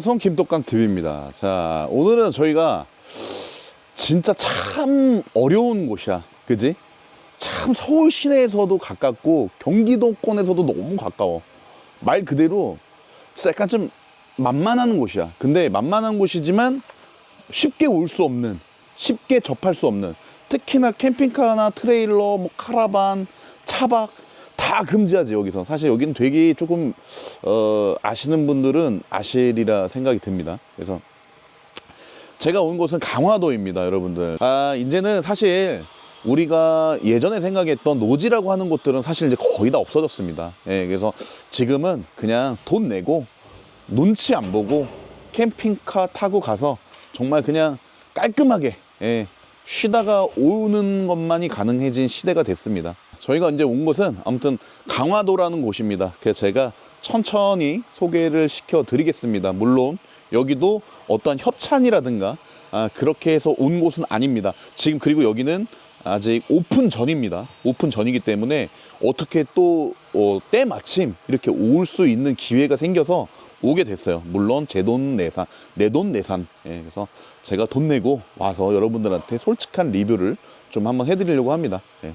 방송 김똑강 TV입니다. 자, 오늘은 저희가 진짜 참 어려운 곳이야. 그지? 참 서울 시내에서도 가깝고 경기도권에서도 너무 가까워. 말 그대로 약간 좀 만만한 곳이야. 근데 만만한 곳이지만 쉽게 올 수 없는, 쉽게 접할 수 없는, 특히나 캠핑카나 트레일러, 뭐 카라반, 차박 다 금지하지 여기서. 사실 여기는 되게 조금 어, 아시는 분들은 아시리라 생각이 듭니다. 그래서 제가 온 곳은 강화도입니다, 여러분들. 아, 이제는 사실 우리가 예전에 생각했던 노지라고 하는 곳들은 사실 이제 거의 다 없어졌습니다. 예, 그래서 지금은 그냥 돈 내고 눈치 안 보고 캠핑카 타고 가서 정말 그냥 깔끔하게 예, 쉬다가 오는 것만이 가능해진 시대가 됐습니다. 저희가 이제 온 곳은 아무튼 강화도라는 곳입니다. 그래서 제가 천천히 소개를 시켜 드리겠습니다. 물론 여기도 어떠한 협찬이라든가 아, 그렇게 해서 온 곳은 아닙니다. 지금 그리고 여기는 아직 오픈 전입니다. 오픈 전이기 때문에 어떻게 또 어, 때마침 이렇게 올 수 있는 기회가 생겨서 오게 됐어요. 물론 제 돈 내산, 내 돈 내산. 예, 그래서 제가 돈 내고 와서 여러분들한테 솔직한 리뷰를 좀 한번 해드리려고 합니다. 예.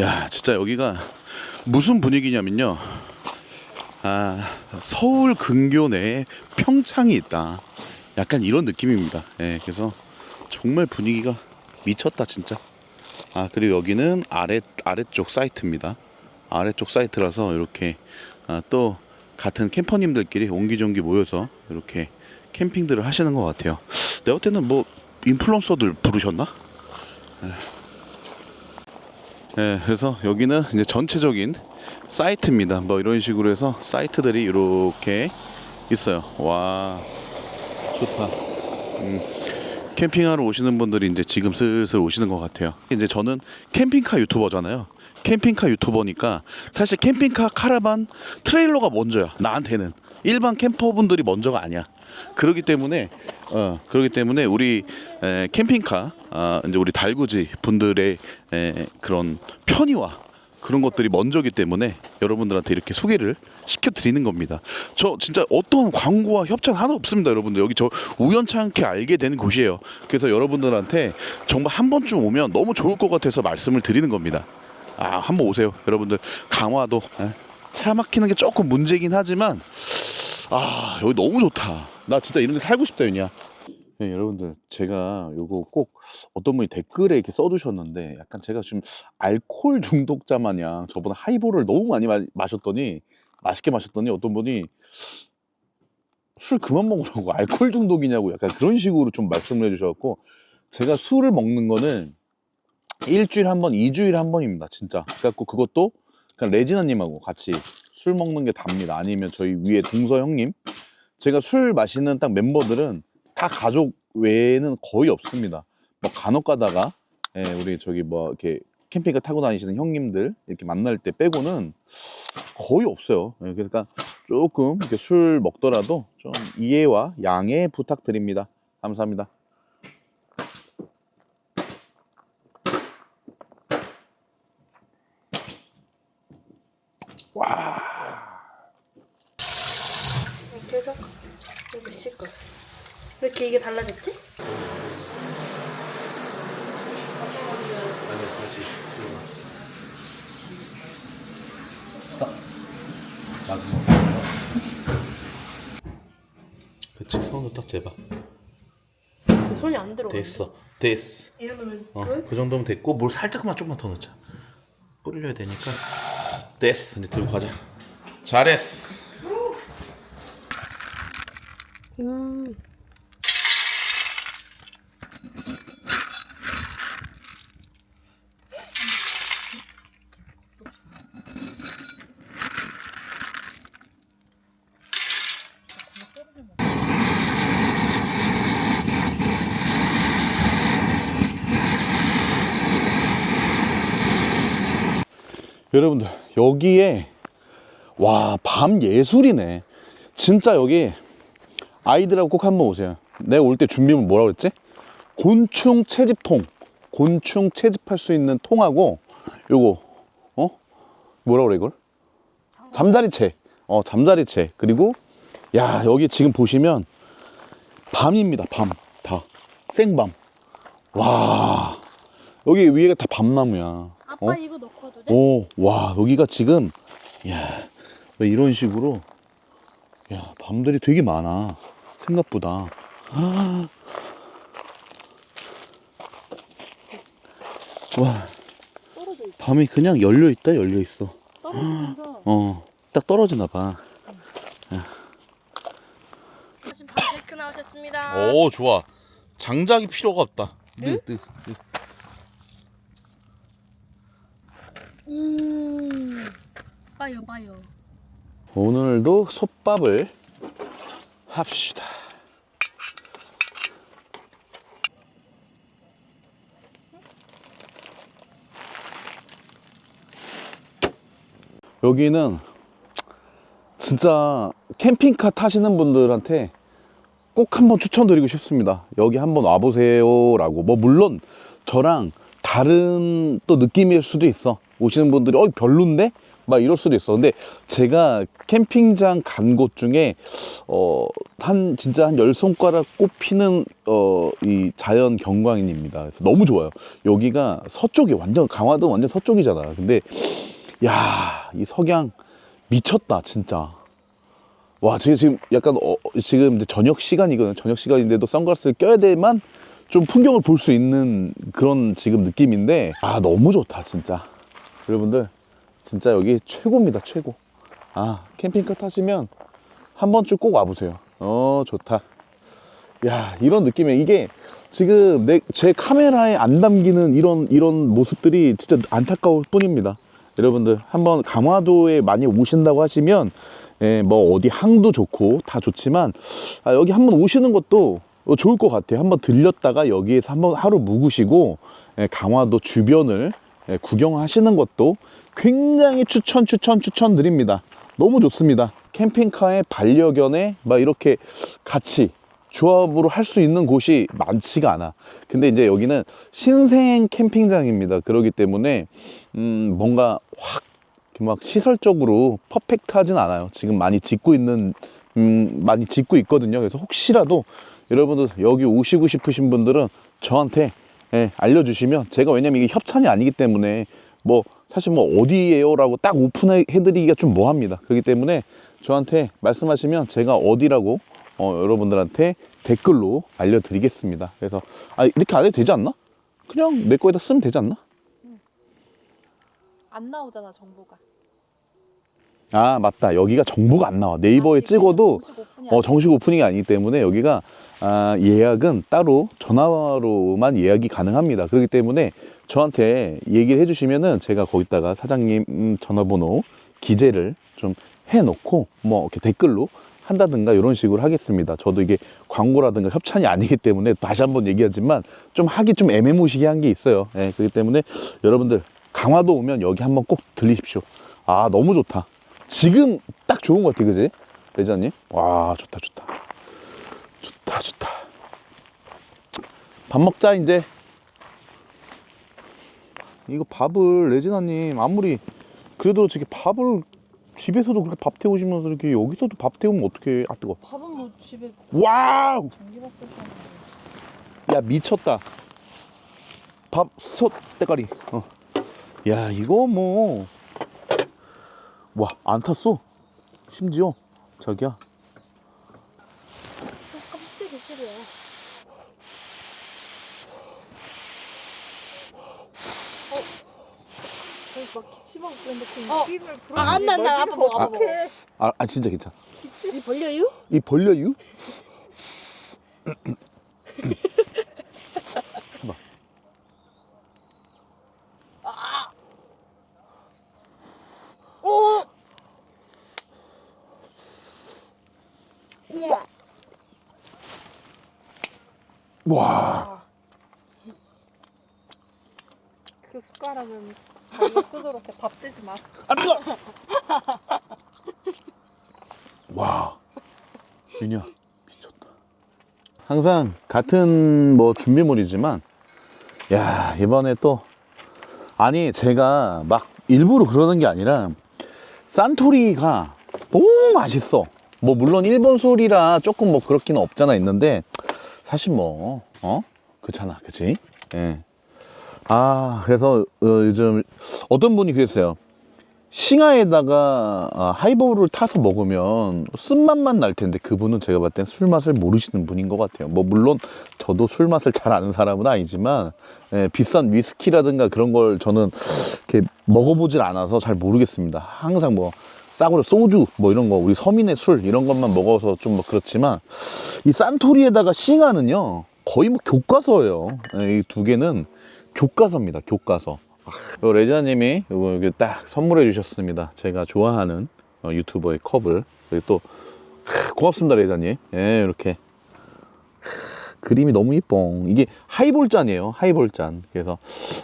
야, 진짜 여기가 무슨 분위기냐면요. 아, 서울 근교 내에 평창이 있다. 약간 이런 느낌입니다. 예, 그래서 정말 분위기가 미쳤다, 진짜. 아, 그리고 여기는 아래, 아래쪽 사이트입니다. 아래쪽 사이트라서 이렇게 아, 또 같은 캠퍼님들끼리 옹기종기 모여서 이렇게 캠핑들을 하시는 것 같아요. 내가 볼 때는 뭐 인플루언서들 부르셨나? 네, 그래서 여기는 이제 전체적인 사이트입니다. 뭐 이런 식으로 해서 사이트들이 이렇게 있어요. 와, 좋다. 음, 캠핑하러 오시는 분들이 이제 지금 슬슬 오시는 것 같아요. 이제 저는 캠핑카 유튜버잖아요. 캠핑카 유튜버니까 사실 캠핑카, 카라반, 트레일러가 먼저야. 나한테는 일반 캠퍼분들이 먼저가 아니야. 그렇기 때문에 어 그렇기 때문에 우리 에, 캠핑카 아 이제 우리 달구지 분들의 에, 그런 편의와 그런 것들이 먼저기 때문에 여러분들한테 이렇게 소개를 시켜 드리는 겁니다. 저 진짜 어떠한 광고와 협찬 하나 없습니다, 여러분들. 여기 저 우연찮게 알게 된 곳이에요. 그래서 여러분들한테 정말 한 번쯤 오면 너무 좋을 것 같아서 말씀을 드리는 겁니다. 아, 한번 오세요, 여러분들. 강화도 에, 차 막히는 게 조금 문제긴 하지만 아 여기 너무 좋다. 나 진짜 이런 데 살고 싶다 윤이야. 네, 여러분들 제가 요거 꼭 어떤 분이 댓글에 이렇게 써주셨는데 약간 제가 지금 알코올 중독자 마냥 저번에 하이볼을 너무 많이 마, 마셨더니 맛있게 마셨더니 어떤 분이 술 그만 먹으라고 알코올 중독이냐고 약간 그런 식으로 좀 말씀을 해주셔갖고 제가 술을 먹는 거는 일주일에 한 번, 이주일에 한 번입니다. 진짜. 그래갖고 그것도 그냥 레지나님하고 같이 술 먹는 게 답니다. 아니면 저희 위에 동서 형님. 제가 술 마시는 딱 멤버들은 다 가족 외에는 거의 없습니다. 뭐 간혹 가다가 예, 우리 저기 뭐 이렇게 캠핑카 타고 다니시는 형님들 이렇게 만날 때 빼고는 거의 없어요. 예, 그러니까 조금 이렇게 술 먹더라도 좀 이해와 양해 부탁드립니다. 감사합니다. 이렇게 해서 이렇게 씻고. 왜 이렇게 이게 달라졌지? 그치 손으로 딱 재봐. 내 손이 안 들어가. 됐어. 됐어. 이 정도면 어, 물? 그 정도면 됐고 물 살짝만 좀만 더 넣자. 뿌려야 되니까 됐어. 이제 들고 가자. 잘했어. 여러분들 여기에 와 밤 예술이네 진짜 여기 아이들하고 꼭 한번 오세요 내가 올 때 준비물 뭐라 그랬지? 곤충 채집통 곤충 채집할 수 있는 통하고 요거 어? 뭐라 그래 이걸? 잠자리채 어 잠자리채 그리고 야 여기 지금 보시면 밤입니다 밤 다 생밤 와 여기 위에가 다 밤나무야 아빠 어? 이거 넣고? 오, 와, 여기가 지금, 야, 왜 이런 식으로, 야, 밤들이 되게 많아. 생각보다. 아. 와, 떨어져 있어. 밤이 그냥 열려있다, 열려있어. 떨어지면서 어, 딱 떨어지나 봐. 지금 밤 테크 나오셨습니다. 오, 좋아. 장작이 필요가 없다. 응? 음. 봐요, 봐요. 오늘도 솥밥을 합시다. 여기는 진짜 캠핑카 타시는 분들한테 꼭 한번 추천드리고 싶습니다. 여기 한번 와보세요 라고. 뭐 물론 저랑 다른 또 느낌일 수도 있어. 오시는 분들이 어 별론데 막 이럴 수도 있어. 근데 제가 캠핑장 간 곳 중에 어 한 진짜 한 열 손가락 꼽히는 어 이 자연 경관입니다. 그래서 너무 좋아요. 여기가 서쪽이 완전 강화도 완전 서쪽이잖아. 근데 야, 이 석양 미쳤다, 진짜. 와, 지금, 지금 약간, 어, 지금 이제 저녁 시간이거든요. 저녁 시간인데도 선글라스를 껴야 돼만 좀 풍경을 볼 수 있는 그런 지금 느낌인데, 아, 너무 좋다, 진짜. 여러분들, 진짜 여기 최고입니다, 최고. 아, 캠핑카 타시면 한 번쯤 꼭 와보세요. 어, 좋다. 야, 이런 느낌이에요. 이게 지금 내, 제 카메라에 안 담기는 이런, 이런 모습들이 진짜 안타까울 뿐입니다. 여러분들, 한번 강화도에 많이 오신다고 하시면, 예, 뭐 어디 항도 좋고 다 좋지만, 아, 여기 한번 오시는 것도 어, 좋을 것 같아요. 한번 들렸다가 여기에서 한번 하루 묵으시고, 예, 강화도 주변을 예, 구경하시는 것도 굉장히 추천, 추천, 추천 드립니다. 너무 좋습니다. 캠핑카에 반려견에 막 이렇게 같이 조합으로 할 수 있는 곳이 많지가 않아. 근데 이제 여기는 신생 캠핑장입니다. 그러기 때문에 음 뭔가 확 막 시설적으로 퍼펙트하진 않아요. 지금 많이 짓고 있는 음 많이 짓고 있거든요. 그래서 혹시라도 여러분들 여기 오시고 싶으신 분들은 저한테 예, 알려주시면 제가 왜냐면 이게 협찬이 아니기 때문에 뭐 사실 뭐 어디에요라고 딱 오픈해 드리기가 좀 뭐합니다. 그렇기 때문에 저한테 말씀하시면 제가 어디라고 어, 여러분들한테 댓글로 알려드리겠습니다. 그래서 아 이렇게 안 해도 되지 않나? 그냥 내 거에다 쓰면 되지 않나? 안 나오잖아, 정보가. 아 맞다 여기가 정보가 안 나와 네이버에 찍어도 어, 정식 오프닝이 아니기 때문에 여기가 아, 예약은 따로 전화로만 예약이 가능합니다. 그렇기 때문에 저한테 얘기를 해주시면은 제가 거기다가 사장님 음, 전화번호 기재를 좀 해놓고 뭐 이렇게 댓글로 한다든가 이런 식으로 하겠습니다. 저도 이게 광고라든가 협찬이 아니기 때문에 다시 한번 얘기하지만 좀 하기 좀 애매모시게 한 게 있어요. 예, 그렇기 때문에 여러분들 강화도 오면 여기 한번 꼭 들리십시오. 아 너무 좋다. 지금 딱 좋은 것 같아, 그지? 레자님? 와, 좋다, 좋다. 좋다, 좋다. 밥 먹자, 이제. 이거 밥을, 레지나님, 아무리, 그래도 저기 밥을 집에서도 그렇게 밥 태우시면서 이렇게 여기서도 밥 태우면 어떡해. 아, 뜨거. 밥은 뭐 집에 와우! 전기밥 야, 미쳤다. 밥, 솥, 때깔이. 어. 야, 이거 뭐. 와, 안 탔어. 심지어. 자기야. 깜짝이 싫어요. 어? 저기 그런데 그 어. 입을 불어. 아, 안 나, 안 나. 아빠 먹어, 아빠 먹어. 아, 아 진짜 괜찮아. 이 벌려요? 이 벌려유? 오! 우와! 와. 그 숟가락은 자기가 쓰도록 해. 밥 뜨지 마. 안 뜨거. 와. 윤이야 미쳤다. 항상 같은 뭐 준비물이지만 야 이번에 또 아니 제가 막 일부러 그러는 게 아니라 산토리가 너무 맛있어. 뭐 물론 일본 술이라 조금 뭐 그렇기는 없잖아 있는데 사실 뭐 어? 그렇잖아, 그치? 예. 아 그래서 어, 요즘 어떤 분이 그랬어요. 싱하에다가 아, 하이볼을 타서 먹으면 쓴맛만 날 텐데 그분은 제가 봤을 땐 술 맛을 모르시는 분인 것 같아요. 뭐 물론 저도 술 맛을 잘 아는 사람은 아니지만 예, 비싼 위스키라든가 그런 걸 저는 이렇게 먹어보질 않아서 잘 모르겠습니다. 항상 뭐 싸구려 소주 뭐 이런 거 우리 서민의 술 이런 것만 먹어서 좀 뭐 그렇지만 이 산토리에다가 싱하는요 거의 뭐 교과서예요. 예, 이두 개는 교과서입니다. 교과서. 요 레자님이 이렇게 딱 선물해 주셨습니다. 제가 좋아하는 어, 유튜버의 컵을 그리고 또 크, 고맙습니다 레자님. 예 이렇게 크, 그림이 너무 이뻐. 이게 하이볼 잔이에요. 하이볼 잔. 그래서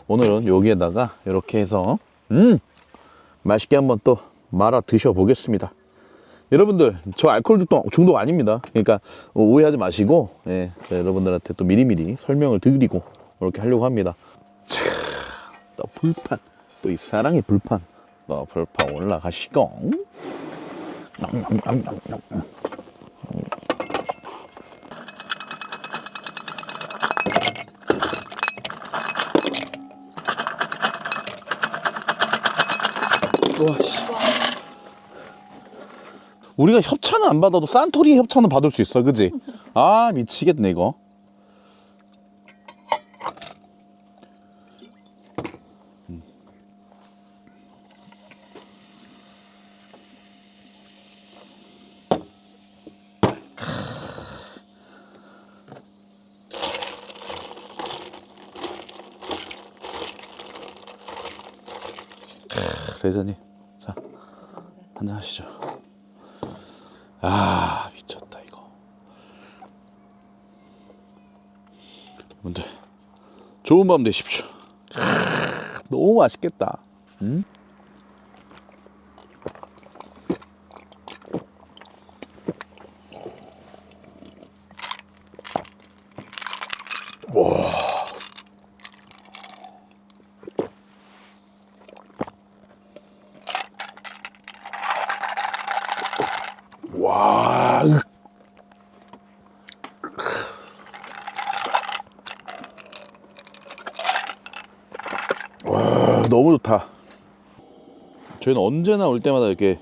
오늘은 여기에다가 이렇게 해서 음 맛있게 한번 또 말아 드셔 보겠습니다. 여러분들 저 알코올 중독, 중독 아닙니다. 그러니까 어, 오해하지 마시고 예, 여러분들한테 또 미리미리 설명을 드리고 이렇게 하려고 합니다. 불판. 또 이 사랑의 불판. 또 불판 올라가시고. 우리가 협찬은 안 받아도 산토리 협찬은 받을 수 있어 그지? 아 미치겠네 이거 레자님 자 한잔 하시죠. 아 미쳤다 이거. 여러분들 좋은 밤 되십시오. 크, 너무 맛있겠다. 음? 너무 좋다. 저희는 언제나 올 때마다 이렇게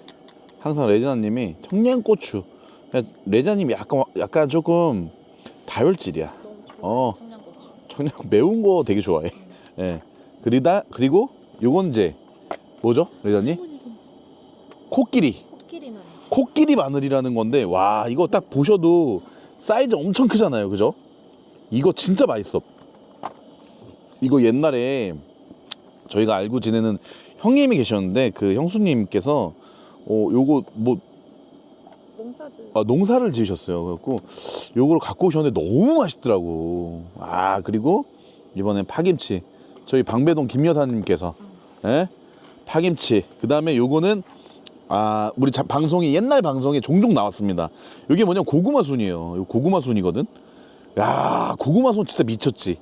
항상 레지나님이 청양고추. 레자님이 약간 약간 조금 다혈질이야. 어. 청양고추. 청양 매운 거 되게 좋아해. 예. 그리다 그리고 요건 이제 뭐죠 레자님? 코끼리. 코끼리 마늘이라는 건데 와 이거 딱 보셔도 사이즈 엄청 크잖아요. 그죠? 이거 진짜 맛있어. 이거 옛날에 저희가 알고 지내는 형님이 계셨는데 그 형수님께서 어 요거 뭐 농사지. 아, 농사를 지으셨어요. 그래갖고 요거를 갖고 오셨는데 너무 맛있더라고. 아 그리고 이번엔 파김치. 저희 방배동 김 여사님께서 예? 파김치. 그 다음에 요거는 아 우리 자- 방송이 옛날 방송에 종종 나왔습니다. 이게 뭐냐면 고구마 순이에요. 요 고구마 순이거든? 야 고구마 순 진짜 미쳤지.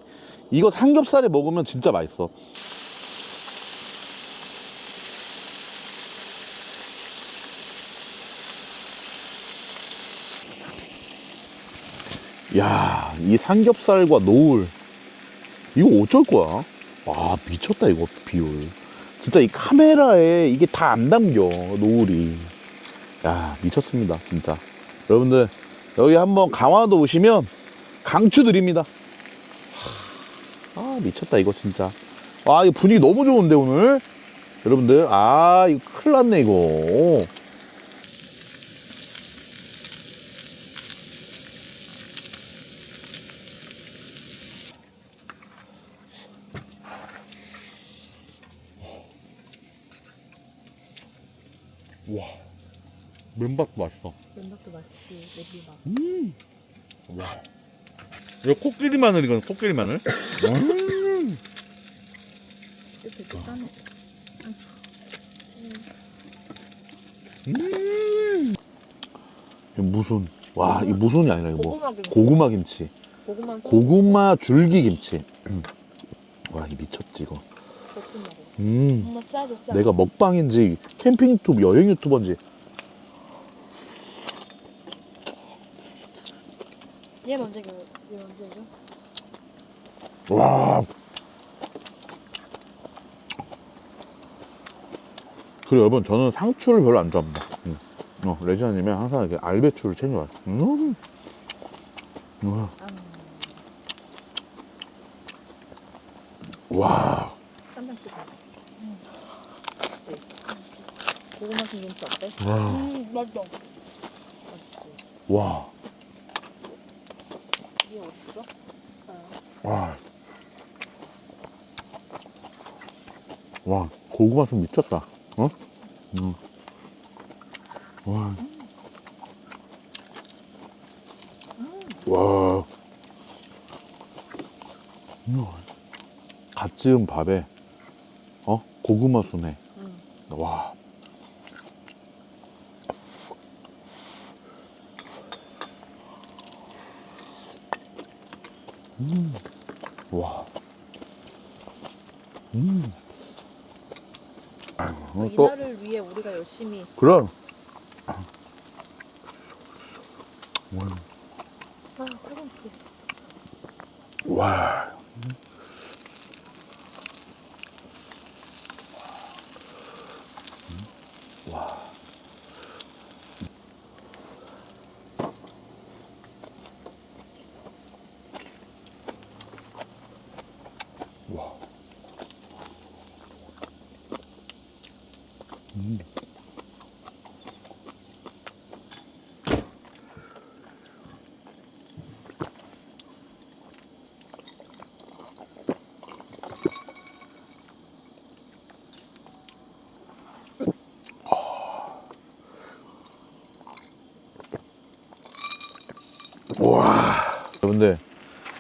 이거 삼겹살에 먹으면 진짜 맛있어 야, 이 삼겹살과 노을. 이거 어쩔 거야? 와, 미쳤다, 이거, 비율. 진짜 이 카메라에 이게 다 안 담겨, 노을이. 야, 미쳤습니다, 진짜. 여러분들, 여기 한번 강화도 오시면 강추 드립니다. 하, 아, 미쳤다, 이거 진짜. 아, 이거 분위기 너무 좋은데, 오늘? 여러분들, 아, 이거 큰일 났네, 이거. 맨밥도 맛있어. 면박도 맛있지. 냄비밥. 음. 와. 이거 코끼리 마늘 이건 코끼리 마늘. 음. 이렇게. 음. 이거 무순. 와, 이 무순이 아니라 이거 뭐. 고구마 김치. 고구마 김치. 고구마 소 고구마 줄기 김치. 음. 와, 이 미쳤지 이거. 음. 엄마 싸. 내가 먹방인지 캠핑 유튜브 여행 유튜버인지 얘 먼저 줘. 얘 먼저 줘. 와. 그리고 여러분 저는 상추를 별로 안 좋아합니다. 음. 어, 레지나님이 항상 이렇게 알배추를 챙겨와요. 음. 와. 와. 쌈장 찍어. 맛있지. 고구마 김치 어때? 와. 음 맛있어. 맛있지. 와. 이게 어딨어? 아. 와. 와, 고구마 좀 미쳤다. 어? 음. 와. 와. 음. 갓 지은 밥에, 어? 고구마 순에. 응. 와. 음. 와. 음. 아이고, 또, 이날을 위해 우리가 열심히 그럼. 아 와. 와. 음. 와. 여러분들,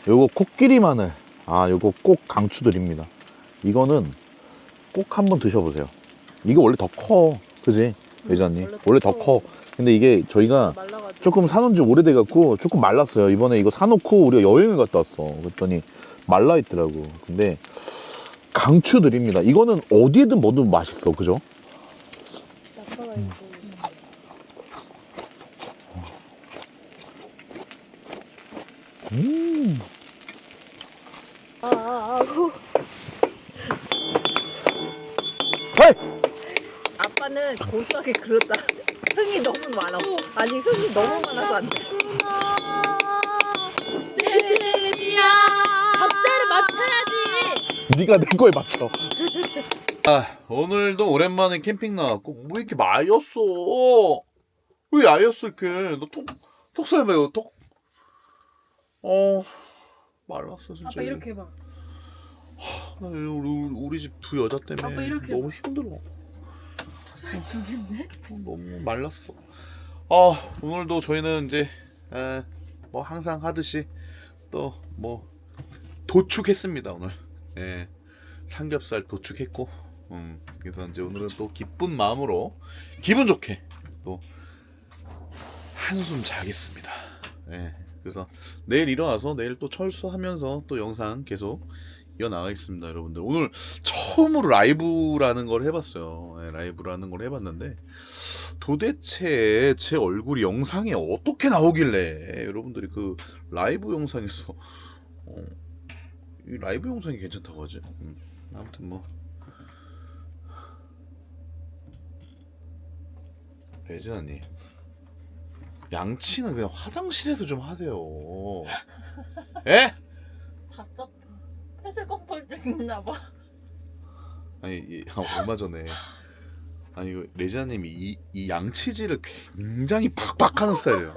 요거 코끼리 마늘. 아, 요거 꼭 강추드립니다. 이거는 꼭 한번 드셔보세요. 이거 원래 더 커. 그지? 예전님. 원래 원래 더더 커. 근데 이게 저희가 말라가지고 조금 사놓은 지 오래돼갖고 조금 말랐어요. 이번에 이거 사놓고 우리가 여행을 갔다 왔어. 그랬더니 말라있더라고. 근데 강추드립니다. 이거는 어디에든 뭐든 맛있어. 그죠? 낙타가 있고 음. 아, 아, 아, 고 헤이! 아빠는 고수하게 그렸다. 흥이 너무 많아. 아니 흥이 너무 많아서 안 돼. 박자를 맞춰야지. 네가 내 거에 맞춰. 아 오늘도 오랜만에 캠핑 나왔고 왜 이렇게 마였어? 왜 야였어 이렇게? 너톡 톡살매요 톡. 어 말랐어 진짜. 아빠 이렇게 해봐. 나 우리, 우리, 우리 집 두 여자 때문에 아빠 이렇게 너무 힘들어. 두 개인데? 어, 너무 말랐어. 아 오늘도 저희는 이제 에, 뭐 항상 하듯이 또 뭐 도축했습니다 오늘. 예, 삼겹살 도축했고, 음, 그래서 이제 오늘은 또 기쁜 마음으로 기분 좋게 또 한숨 자겠습니다. 예, 그래서 내일 일어나서 내일 또 철수하면서 또 영상 계속 이어 나가겠습니다, 여러분들. 오늘 처음으로 라이브라는 걸 해봤어요. 예, 라이브라는 걸 해봤는데 도대체 제 얼굴이 영상에 어떻게 나오길래 여러분들이 그 라이브 영상에서 어, 이 라이브 영상이 괜찮다고 하지? 음, 아무튼 뭐 레지나님 양치는 그냥 화장실에서 좀 하세요. 에? 답답 해. 폐쇄 공포증 있나 봐. 아니 이, 아, 얼마 전에 아니 이거 레지나님이 이, 이 양치질을 굉장히 박박하는 스타일이에요.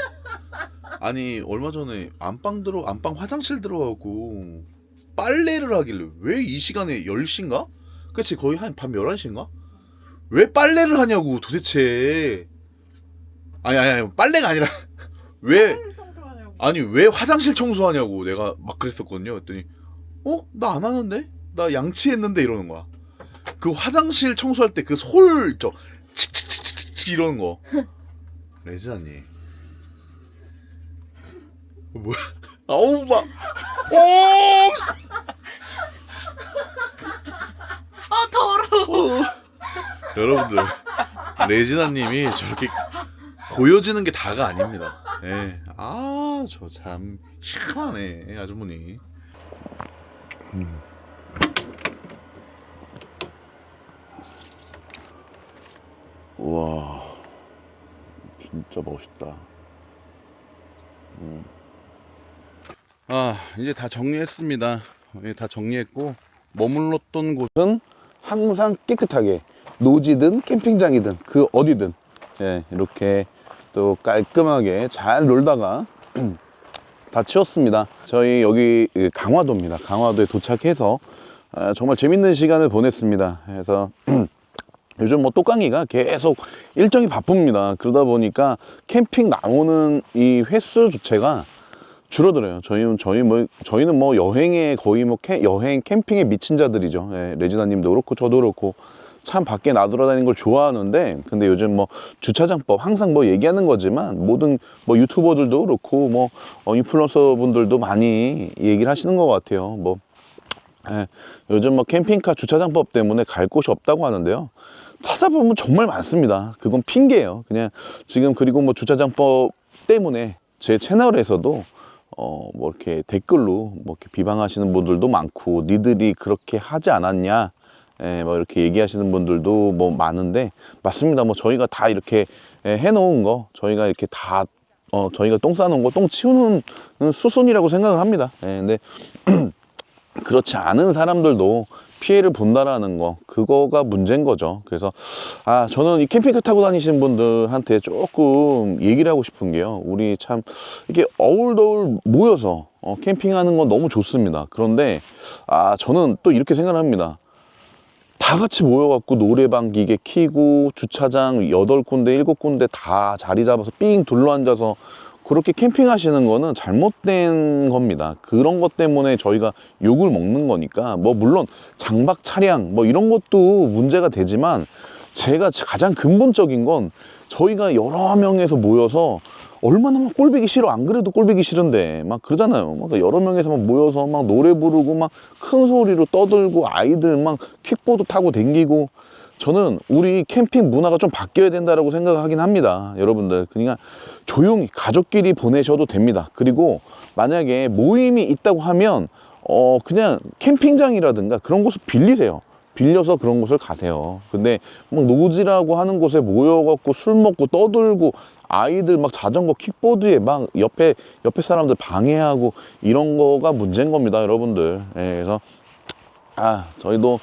아니 얼마 전에 안방 들어 안방 화장실 들어가고 빨래를 하길래 왜 이 시간에 10시인가? 그치 거의 한 밤 11시인가? 왜 빨래를 하냐고 도대체 아니 아니 아니 빨래가 아니라 왜 아니 왜 화장실 청소하냐고 내가 막 그랬었거든요. 그랬더니 어 나 안 하는데 나 양치했는데 이러는 거야. 그 화장실 청소할 때 그 솔 저 치치치치치 이러는 거. 레지나님. 뭐야? 아우 막. 오! 아 더러워. 어. 여러분들 레지나님이 저렇게 보여지는 게 다가 아닙니다. 예. 아, 저 참 희한하네 아주머니. 음. 와, 진짜 멋있다. 음. 아, 이제 다 정리했습니다. 예, 다 정리했고 머물렀던 곳은 항상 깨끗하게 노지든 캠핑장이든 그 어디든 예, 이렇게 또 깔끔하게 잘 놀다가 다 치웠습니다. 저희 여기 그 강화도입니다. 강화도에 도착해서 아, 정말 재밌는 시간을 보냈습니다. 그래서 요즘 뭐 똑강이가 계속 일정이 바쁩니다. 그러다 보니까 캠핑 나오는 이 횟수 자체가 줄어들어요. 저희는 저희 뭐 저희는 뭐 여행에 거의 뭐 캠- 여행 캠핑에 미친 자들이죠. 예, 레지나님도 그렇고 저도 그렇고 참 밖에 나돌아다니는 걸 좋아하는데 근데 요즘 뭐 주차장법 항상 뭐 얘기하는 거지만 모든 뭐 유튜버들도 그렇고 뭐 어, 인플루언서 분들도 많이 얘기를 하시는 것 같아요. 뭐 예, 요즘 뭐 캠핑카 주차장법 때문에 갈 곳이 없다고 하는데요. 찾아보면 정말 많습니다. 그건 핑계예요. 그냥 지금 그리고 뭐 주차장법 때문에 제 채널에서도 어 뭐 이렇게 댓글로 뭐 이렇게 비방하시는 분들도 많고 니들이 그렇게 하지 않았냐 예, 뭐 이렇게 얘기하시는 분들도 뭐 많은데 맞습니다. 뭐 저희가 다 이렇게 예, 해놓은 거 저희가 이렇게 다 어, 저희가 똥 싸놓은 거 똥 치우는 수순이라고 생각을 합니다. 예, 근데 그렇지 않은 사람들도 피해를 본다라는 거 그거가 문제인 거죠. 그래서 아 저는 이 캠핑카 타고 다니시는 분들한테 조금 얘기를 하고 싶은 게요. 우리 참 이렇게 어울더울 모여서 어, 캠핑하는 건 너무 좋습니다. 그런데 아 저는 또 이렇게 생각합니다. 다 같이 모여갖고 노래방 기계 키고 주차장 여덟 군데 일곱 군데 다 자리 잡아서 삥 둘러앉아서 그렇게 캠핑하시는 거는 잘못된 겁니다. 그런 것 때문에 저희가 욕을 먹는 거니까 뭐 물론 장박 차량 뭐 이런 것도 문제가 되지만 제가 가장 근본적인 건 저희가 여러 명에서 모여서 얼마나 막 꼴보기 싫어. 안 그래도 꼴보기 싫은데. 막 그러잖아요. 막 여러 명에서 막 모여서 막 노래 부르고 막 큰 소리로 떠들고 아이들 막 킥보드 타고 댕기고. 저는 우리 캠핑 문화가 좀 바뀌어야 된다라고 생각하긴 합니다 여러분들. 그러니까 조용히 가족끼리 보내셔도 됩니다. 그리고 만약에 모임이 있다고 하면 어 그냥 캠핑장이라든가 그런 곳을 빌리세요. 빌려서 그런 곳을 가세요. 근데 막 노지라고 하는 곳에 모여갖고 술 먹고 떠들고 아이들 막 자전거 킥보드에 막 옆에 옆에 사람들 방해하고 이런 거가 문제인 겁니다, 여러분들. 예, 그래서 아 저희도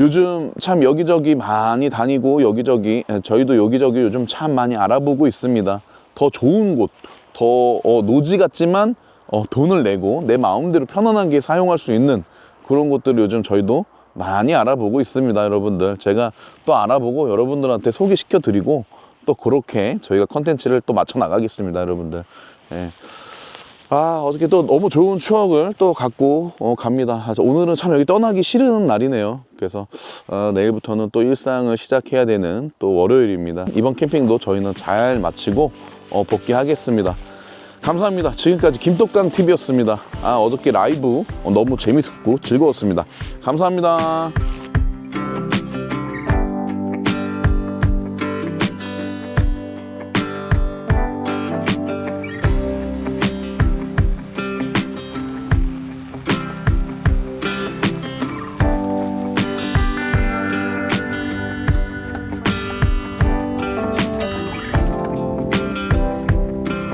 요즘 참 여기저기 많이 다니고 여기저기 예, 저희도 여기저기 요즘 참 많이 알아보고 있습니다. 더 좋은 곳, 더 어, 노지 같지만 어, 돈을 내고 내 마음대로 편안하게 사용할 수 있는 그런 것들을 요즘 저희도 많이 알아보고 있습니다, 여러분들. 제가 또 알아보고 여러분들한테 소개시켜 드리고 또 그렇게 저희가 컨텐츠를 또 맞춰 나가겠습니다, 여러분들. 예. 아, 어저께 또 너무 좋은 추억을 또 갖고 어, 갑니다. 아, 저 오늘은 참 여기 떠나기 싫은 날이네요. 그래서 어, 내일부터는 또 일상을 시작해야 되는 또 월요일입니다. 이번 캠핑도 저희는 잘 마치고 어, 복귀하겠습니다. 감사합니다. 지금까지 김똑강 TV였습니다. 아, 어저께 라이브 어, 너무 재밌었고 즐거웠습니다. 감사합니다.